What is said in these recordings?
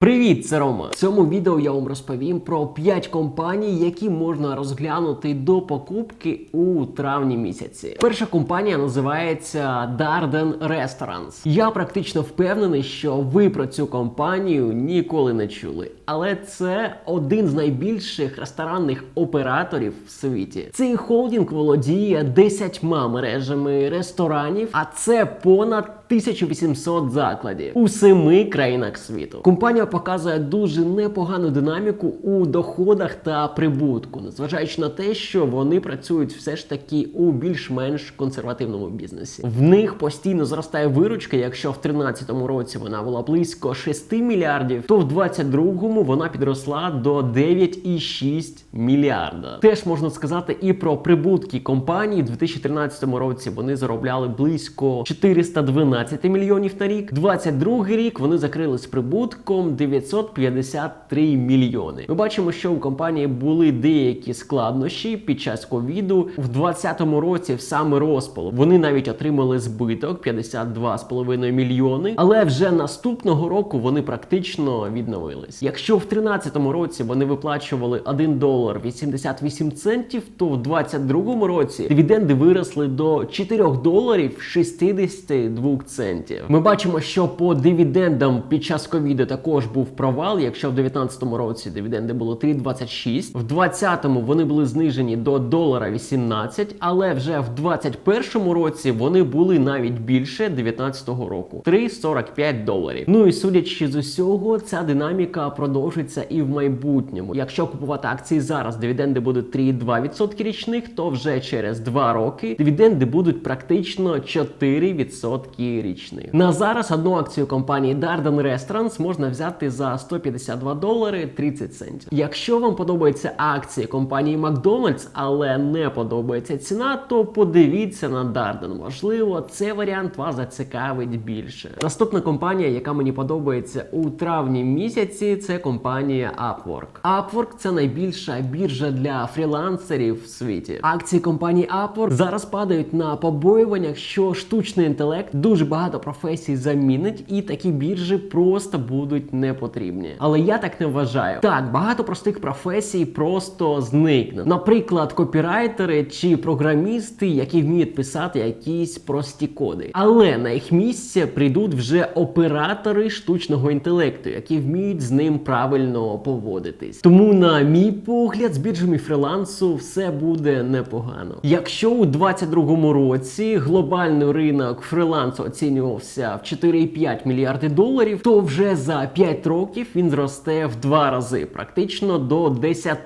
Привіт, це Рома. В цьому відео я вам розповім про 5 компаній, які можна розглянути до покупки у травні місяці. Перша компанія називається Darden Restaurants. Я практично впевнений, що ви про цю компанію ніколи не чули. Але це один з найбільших ресторанних операторів в світі. Цей холдинг володіє 10 мережами ресторанів, а це понад 1800 закладів у семи країнах світу. Компанія показує дуже непогану динаміку у доходах та прибутку, незважаючи на те, що вони працюють все ж таки у більш-менш консервативному бізнесі. В них постійно зростає виручка. Якщо в 2013 році вона була близько 6 мільярдів, то в 2022 вона підросла до 9,6 мільярда. Теж можна сказати і про прибутки компанії. У 2013 році вони заробляли близько 412 мільйонів на рік. 22 рік вони закрили з прибутком 953 мільйони. Ми бачимо, що у компанії були деякі складнощі під час ковіду. В 2020 році, в саме розпал, вони навіть отримали збиток 52,5 мільйони. Але вже наступного року вони практично відновились. Якщо в 2013 році вони виплачували 1 долар 88 центів, то в 2022 році дивіденди виросли до 4 доларів 62 центів. Ми бачимо, що по дивідендам під час ковіду також був провал. Якщо в 2019 році дивіденди було 3,26, в 2020 вони були знижені до долара 18, але вже в 2021 році вони були навіть більше 2019 року 3,45 доларів. Ну і судячи з усього, ця динаміка продовжиться і в майбутньому. Якщо купувати акції зараз, дивіденди будуть 3,2% річних, то вже через 2 роки дивіденди будуть практично 4% річних. На зараз одну акцію компанії Darden Restaurants можна взяти за 152 долари 30 центів. Якщо вам подобаються акції компанії McDonald's, але не подобається ціна, то подивіться на Darden. Можливо, цей варіант вас зацікавить більше. Наступна компанія, яка мені подобається у травні місяці, це компанія Upwork. Upwork – це найбільша біржа для фрілансерів в світі. Акції компанії Upwork зараз падають на побоюваннях, що штучний інтелект дуже багато професій замінить, і такі біржі просто будуть не потрібні. Але я так не вважаю. Так, багато простих професій просто зникне. Наприклад, копірайтери чи програмісти, які вміють писати якісь прості коди. Але на їх місце прийдуть вже оператори штучного інтелекту, які вміють з ним правильно поводитись. Тому, на мій погляд, з біржами фрілансу все буде непогано. Якщо у 2022 році глобальний ринок фрілансу оцінювався в 4,5 мільярди доларів, то вже за 5 років він зросте в два рази, практично до 10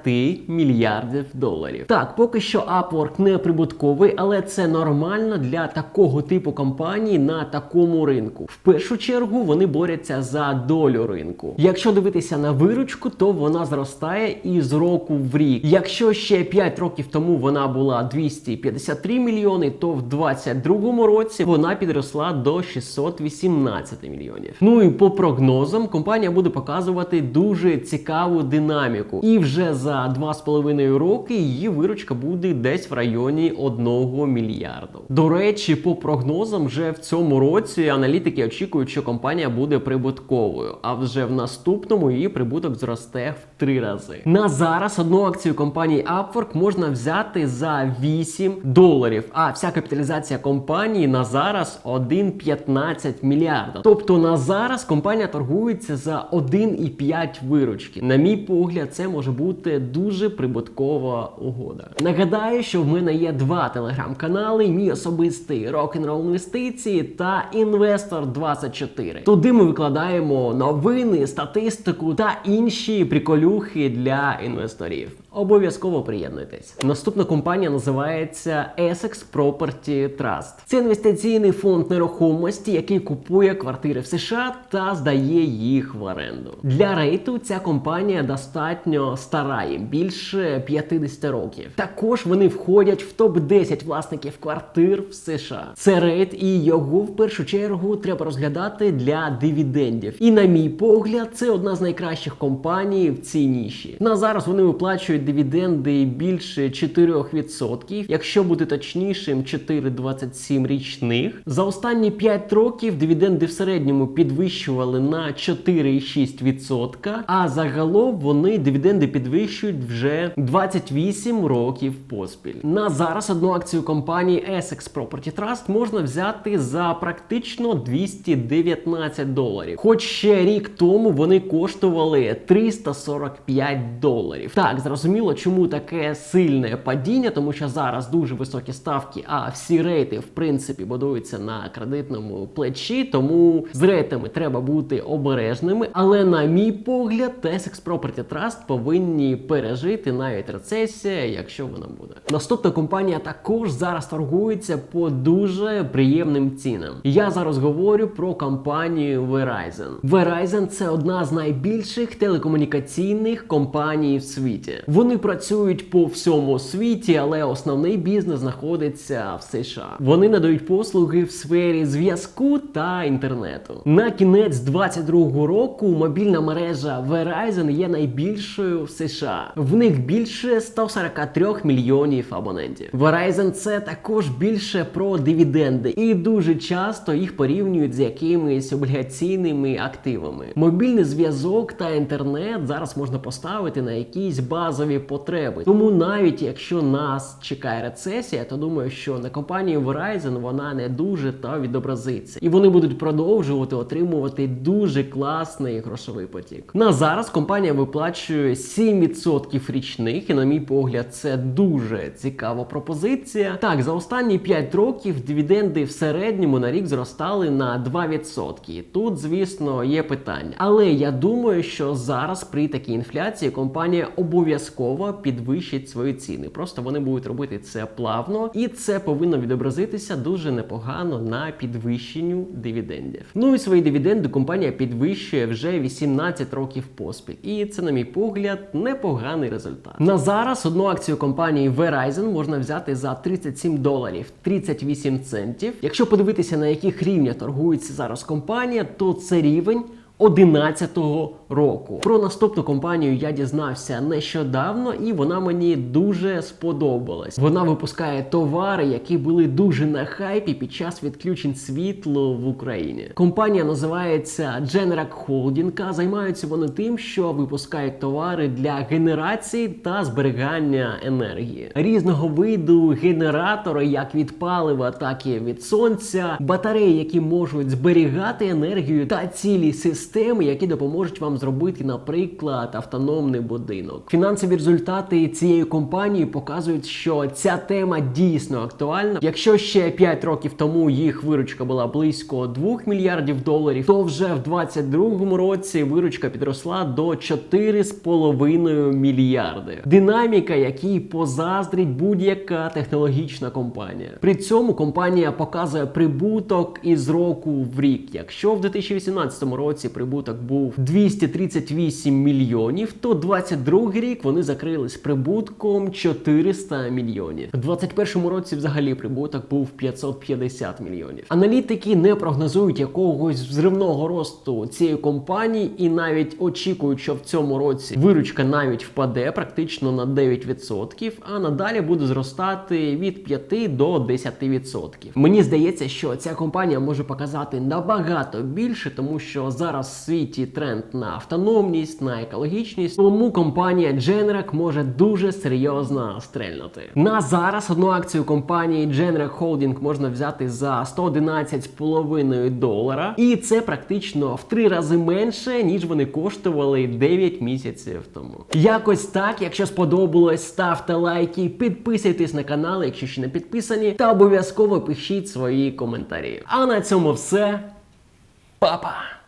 мільярдів доларів. Так, поки що Upwork не прибутковий, але це нормально для такого типу компаній на такому ринку. В першу чергу вони борються за долю ринку. Якщо дивитися на виручку, то вона зростає із року в рік. Якщо ще 5 років тому вона була 253 мільйони, то в 2022 році вона підросла до 618 мільйонів. Ну і по прогнозам компанія буде показувати дуже цікаву динаміку. І вже за 2,5 роки її виручка буде десь в районі 1 мільярду. До речі, по прогнозам, вже в цьому році аналітики очікують, що компанія буде прибутковою, а вже в наступному її прибуток зросте в 3 рази. На зараз одну акцію компанії Upwork можна взяти за 8 доларів. А вся капіталізація компанії на зараз 1,15 мільярда. Тобто на зараз компанія торгується за 1,5 виручки. На мій погляд, це може бути дуже прибуткова угода. Нагадаю, що в мене є два телеграм-канали: мій особистий рок-н-рол інвестиції та інвестор 24. Туди ми викладаємо новини, статистику та інші приколюхи для інвесторів. Обов'язково приєднуйтесь. Наступна компанія називається Essex Property Trust. Це інвестиційний фонд нерухомості, який купує квартири в США та здає їх в оренду. Для рейту ця компанія достатньо стара, їм більше 50 років. Також вони входять в топ 10 власників квартир в США. Це рейт, і його в першу чергу треба розглядати для дивідендів. І на мій погляд, це одна з найкращих компаній в цій ніші. На зараз вони виплачують дивіденди більше 4%, якщо бути точнішим, 4,27 річних. За останні 5 років дивіденди в середньому підвищували на 4,6%, а загалом вони дивіденди підвищують вже 28 років поспіль. На зараз одну акцію компанії Essex Property Trust можна взяти за практично 219 доларів. Хоч ще рік тому вони коштували 345 доларів. Так, зрозуміло, чому таке сильне падіння, тому що зараз дуже високі ставки, а всі рейти, в принципі, будуються на кредитному плечі, тому з рейтами треба бути обережними. Але, на мій погляд, Essex Property Trust повинні пережити навіть рецесія, якщо вона буде. Наступна компанія також зараз торгується по дуже приємним цінам. Я зараз говорю про компанію Verizon. Verizon – це одна з найбільших телекомунікаційних компаній в світі. Вони працюють по всьому світі, але основний бізнес знаходиться в США. Вони надають послуги в сфері зв'язку та інтернету. На кінець 22-го року мобільна мережа Verizon є найбільшою в США. В них більше 143 мільйонів абонентів. Verizon – це також більше про дивіденди, і дуже часто їх порівнюють з якимись облігаційними активами. Мобільний зв'язок та інтернет зараз можна поставити на якісь базові потреби. Тому навіть якщо нас чекає рецесія, то думаю, що на компанії Verizon вона не дуже та відобразиться, і вони будуть продовжувати отримувати дуже класний грошовий потік. На зараз компанія виплачує 7% річних, і на мій погляд, це дуже цікава пропозиція. Так, за останні 5 років дивіденди в середньому на рік зростали на 2%. Тут, звісно, є питання. Але я думаю, що зараз при такій інфляції компанія обов'язково підвищить свої ціни. Просто вони будуть робити це плавно, і це повинно відобразитися дуже непогано на підвищенню дивідендів. Ну і свої дивіденди компанія підвищує вже 18 років поспіль. І це, на мій погляд, непоганий результат. На зараз одну акцію компанії Verizon можна взяти за 37 доларів 38 центів. Якщо подивитися на яких рівнях торгується зараз компанія, то це рівень. 11-го року. Про наступну компанію я дізнався нещодавно, і вона мені дуже сподобалась. Вона випускає товари, які були дуже на хайпі під час відключень світлу в Україні. Компанія називається Generac Holding. Займаються вони тим, що випускають товари для генерації та зберігання енергії. Різного виду генератори, як від палива, так і від сонця, батареї, які можуть зберігати енергію та цілі системи системи, які допоможуть вам зробити, наприклад, автономний будинок. Фінансові результати цієї компанії показують, що ця тема дійсно актуальна. Якщо ще 5 років тому їх виручка була близько 2 мільярдів доларів, то вже в 2022 році виручка підросла до 4,5 мільярди. Динаміка, якій позаздрить будь-яка технологічна компанія. При цьому компанія показує прибуток із року в рік. Якщо в 2018 році прибуток був 238 мільйонів, то 22 рік вони закрились прибутком 400 мільйонів. У 2021 році взагалі прибуток був 550 мільйонів. Аналітики не прогнозують якогось взривного росту цієї компанії і навіть очікують, що в цьому році виручка навіть впаде практично на 9%, а надалі буде зростати від 5 до 10%. Мені здається, що ця компанія може показати набагато більше, тому що зараз світі тренд на автономність, на екологічність, тому компанія Generac може дуже серйозно стрельнути. На зараз одну акцію компанії Generac Holding можна взяти за 111,5 долара, і це практично в три рази менше, ніж вони коштували 9 місяців тому. Якось так, якщо сподобалось, ставте лайки, підписуйтесь на канал, якщо ще не підписані, та обов'язково пишіть свої коментарі. А на цьому все. Па-па!